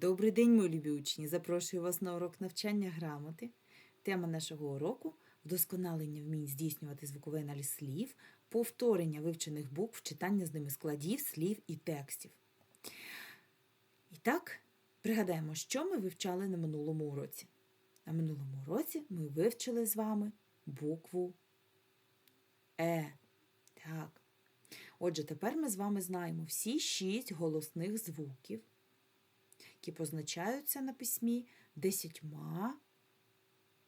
Добрий день, мої любі учні! Запрошую вас на урок навчання грамоти. Тема нашого уроку вдосконалення вмінь здійснювати звуковий аналіз слів, повторення вивчених букв, читання з ними складів, слів і текстів. І так, пригадаємо, що ми вивчали на минулому уроці. На минулому уроці ми вивчили з вами букву Е. Так. Отже, тепер ми з вами знаємо всі шість голосних звуків які позначаються на письмі десятьма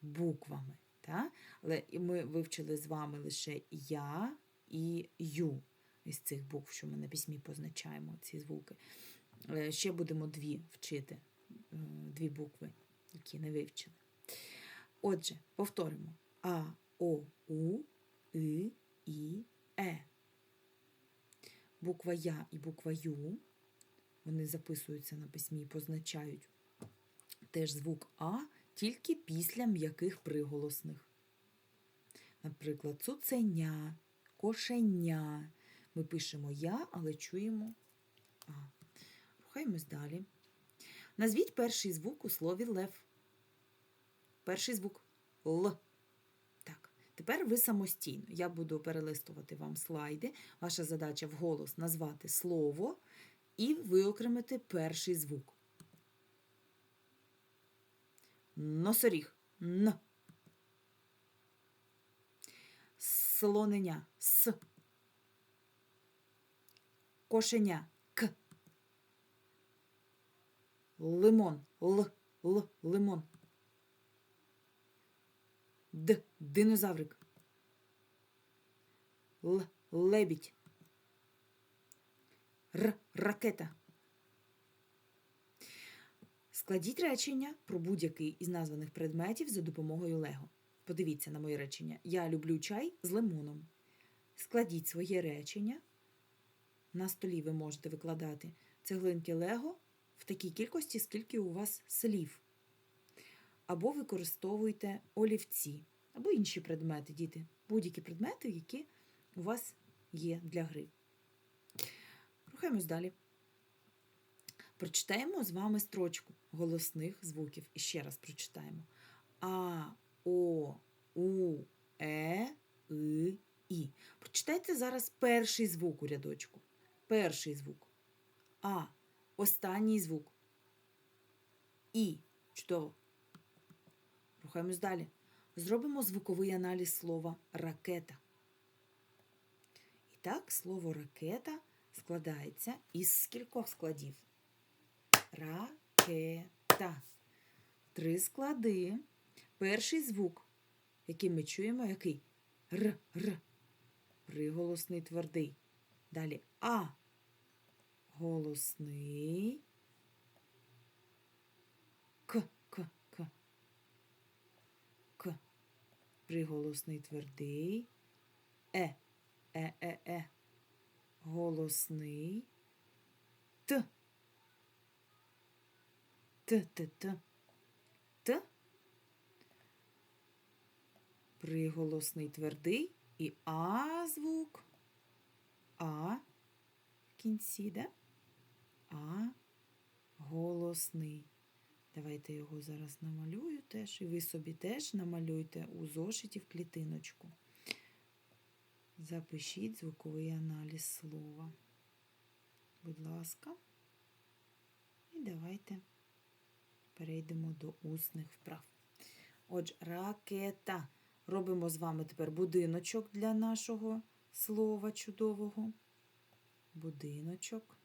буквами. Та? Але ми вивчили з вами лише я і ю із цих букв, що ми на письмі позначаємо ці звуки. Е, Ще будемо дві вчити, е, дві букви, які не вивчили. Отже, повторимо: А, О, У, И, І, Е. Буква Я і буква Ю вони записуються на письмі і позначають теж звук А тільки після м'яких приголосних. Наприклад, цуценя, кошеня. Ми пишемо Я, але чуємо А. Рухаємось далі. Назвіть перший звук у слові лев. Перший звук Л. Так, тепер ви самостійно. Я буду перелистувати вам слайди. Ваша задача вголос назвати слово і виокремити перший звук. Носоріг Н. Слоненя С. Кошеня К. Лимон Л. Л. Лимон. Д. Динозаврик. Л. Лебідь. Р. Ракета. Складіть речення про будь-який із названих предметів за допомогою Лего. Подивіться на моє речення. Я люблю чай з лимоном. Складіть своє речення. На столі ви можете викладати цеглинки Лего в такій кількості, скільки у вас слів. Або використовуйте олівці, або інші предмети, діти. Будь-які предмети, які у вас є для гри. Рухаємось далі. Прочитаємо з вами строчку голосних звуків. І ще раз прочитаємо. А, О, У, Е, И, І. Прочитайте зараз перший звук у рядочку. Перший звук. А. Останній звук. І. Чудово. Рухаємось далі. Зробимо звуковий аналіз слова ракета. І так, слово ракета складається із скількох складів? Ракета. Три склади. Перший звук, який ми чуємо, який? Р, Р. Приголосний твердий. Далі А. Голосний. К, К, К. К. Приголосний твердий. Е. Е, Е, Е голосний Т. Т, Т, Т. Т. Приголосний твердий і А звук. А в кінці, да? А голосний. Давайте його зараз намалюю теж, і ви собі теж намалюйте у зошиті в клітиночку. Запишіть звуковий аналіз слова. Будь ласка. І давайте перейдемо до усних вправ. Отже, ракета. Робимо з вами тепер будиночок для нашого слова чудового. Будиночок.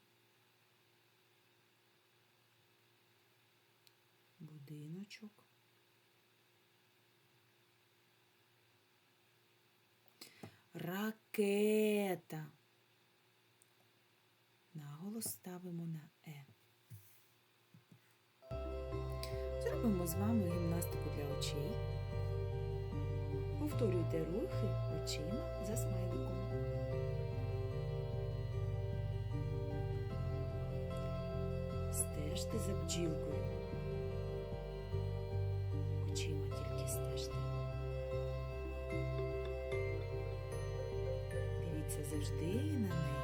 Будиночок. Ракета. Наголос ставимо на Е. Зробимо з вами гімнастику для очей. Повторюйте рухи очима за смайликом. Стежте за бджілкою. Дивимося завжди на неї.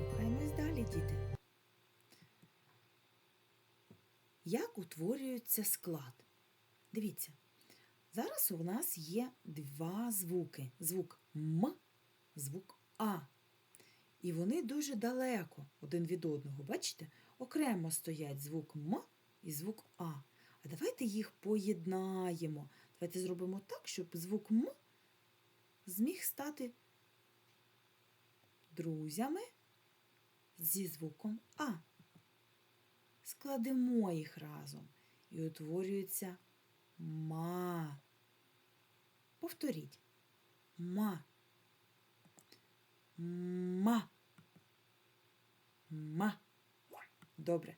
Рухаємось далі, діти. Як утворюється склад? Дивіться, зараз у нас є два звуки: звук М, звук А. І вони дуже далеко один від одного. Бачите? Окремо стоять звук М і звук А. А давайте їх поєднаємо. Давайте зробимо так, щоб звук М зміг стати друзями зі звуком А. Складемо їх разом і утворюється ма. Повторіть. Ма. Ма. Ма. Добре.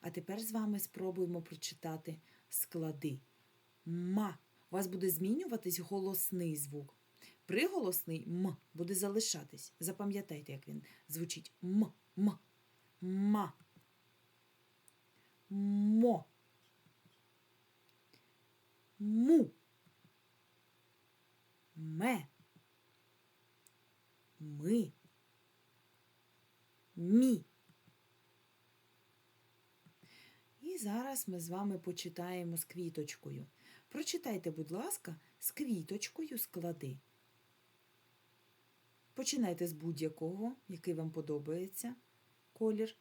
А тепер з вами спробуємо прочитати склади. Ма. У вас буде змінюватись голосний звук. Приголосний м буде залишатись. Запам'ятайте, як він звучить. М, м, ма. Мо. Му. Ме. Ми. Мі. І зараз ми з вами почитаємо з квіточкою. Прочитайте, будь ласка, з квіточкою склади. Починайте з будь-якого, який вам подобається колір.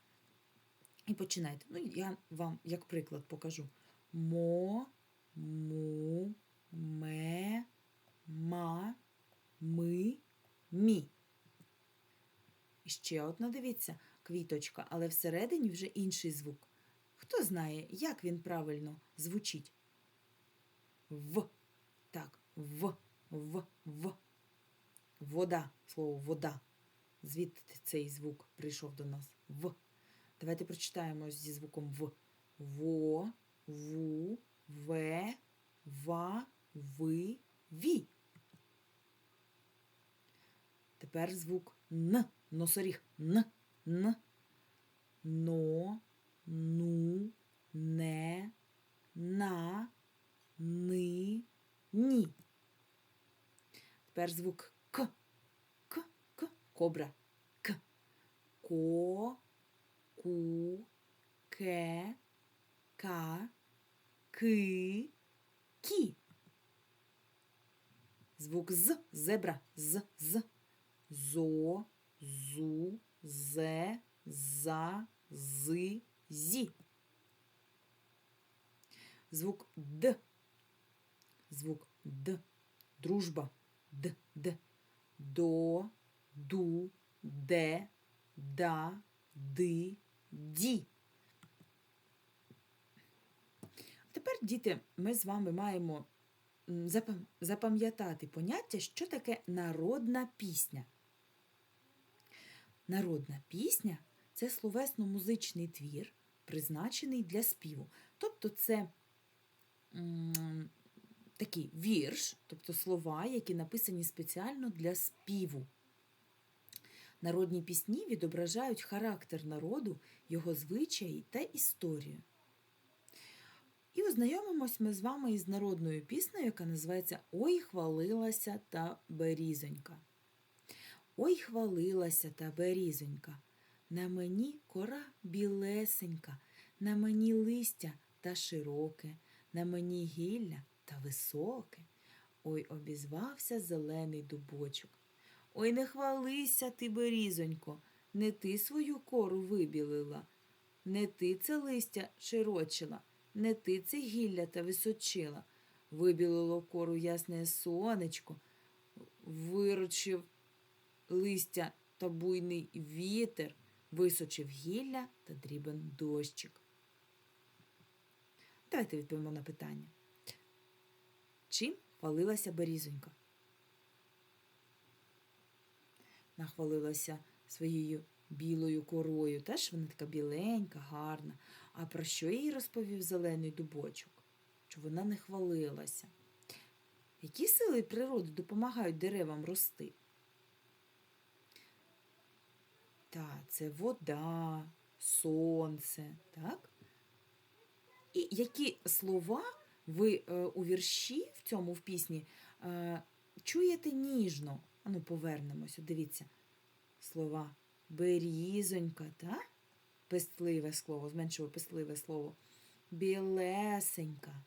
І починайте. Ну, я вам, як приклад, покажу. Мо, му, ме, ма, ми, мі. Ще одна, дивіться, квіточка, але всередині вже інший звук. Хто знає, як він правильно звучить? В. Так, в, в, в. Вода, слово вода. Звідти цей звук прийшов до нас. В. Давайте прочитаємо зі звуком В. Во, ву, ве, ва, ви, ві. Тепер звук Н. Носоріг. Н. Н. Но, ну, не, на, ни, ні. Тепер звук. Кобра. К. Ко, ку, ке, ка, ки, кі. Звук з. Зебра. З. З. Зо, зу, зе, за, зи, зі. Звук Д. Звук Д. Дружба. Д. Д. До, ду, де, да, ди, ді. Тепер, діти, ми з вами маємо запам'ятати поняття, що таке народна пісня. Народна пісня це словесно-музичний твір, призначений для співу. Тобто це м, такий вірш, тобто слова, які написані спеціально для співу. Народні пісні відображають характер народу, його звичаї та історію. І ознайомимось ми з вами із народною піснею, яка називається Ой, хвалилася та берізонька. Ой, хвалилася та берізонька, на мені кора білесенька, на мені листя та широке, на мені гілля та високе. Ой, обізвався зелений дубочок. Ой, не хвалися ти, берізонько, не ти свою кору вибілила, не ти це листя широчила, не ти це гілля та височила. Вибілило кору ясне сонечко, вирочив листя та буйний вітер, височив гілля та дрібен дощик. Давайте відповімо на питання. Чим хвалилася берізонька? Нахвалилася своєю білою корою. Теж вона така біленька, гарна. А про що їй розповів зелений дубочок? Що вона не хвалилася. Які сили природи допомагають деревам рости? Так, це вода, сонце, так? І які слова ви е, у вірші в цьому в пісні е, чуєте ніжно? Ану, повернемося, дивіться. Слова берізонька, так? Пестливе слово, зменшило пестливе слово. білесенька,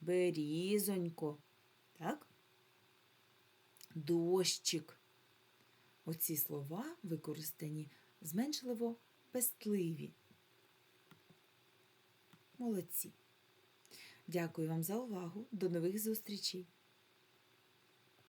берізонько, так? Дощик. Оці слова використані зменшливо пестливі. Молодці. Дякую вам за увагу. До нових зустрічей!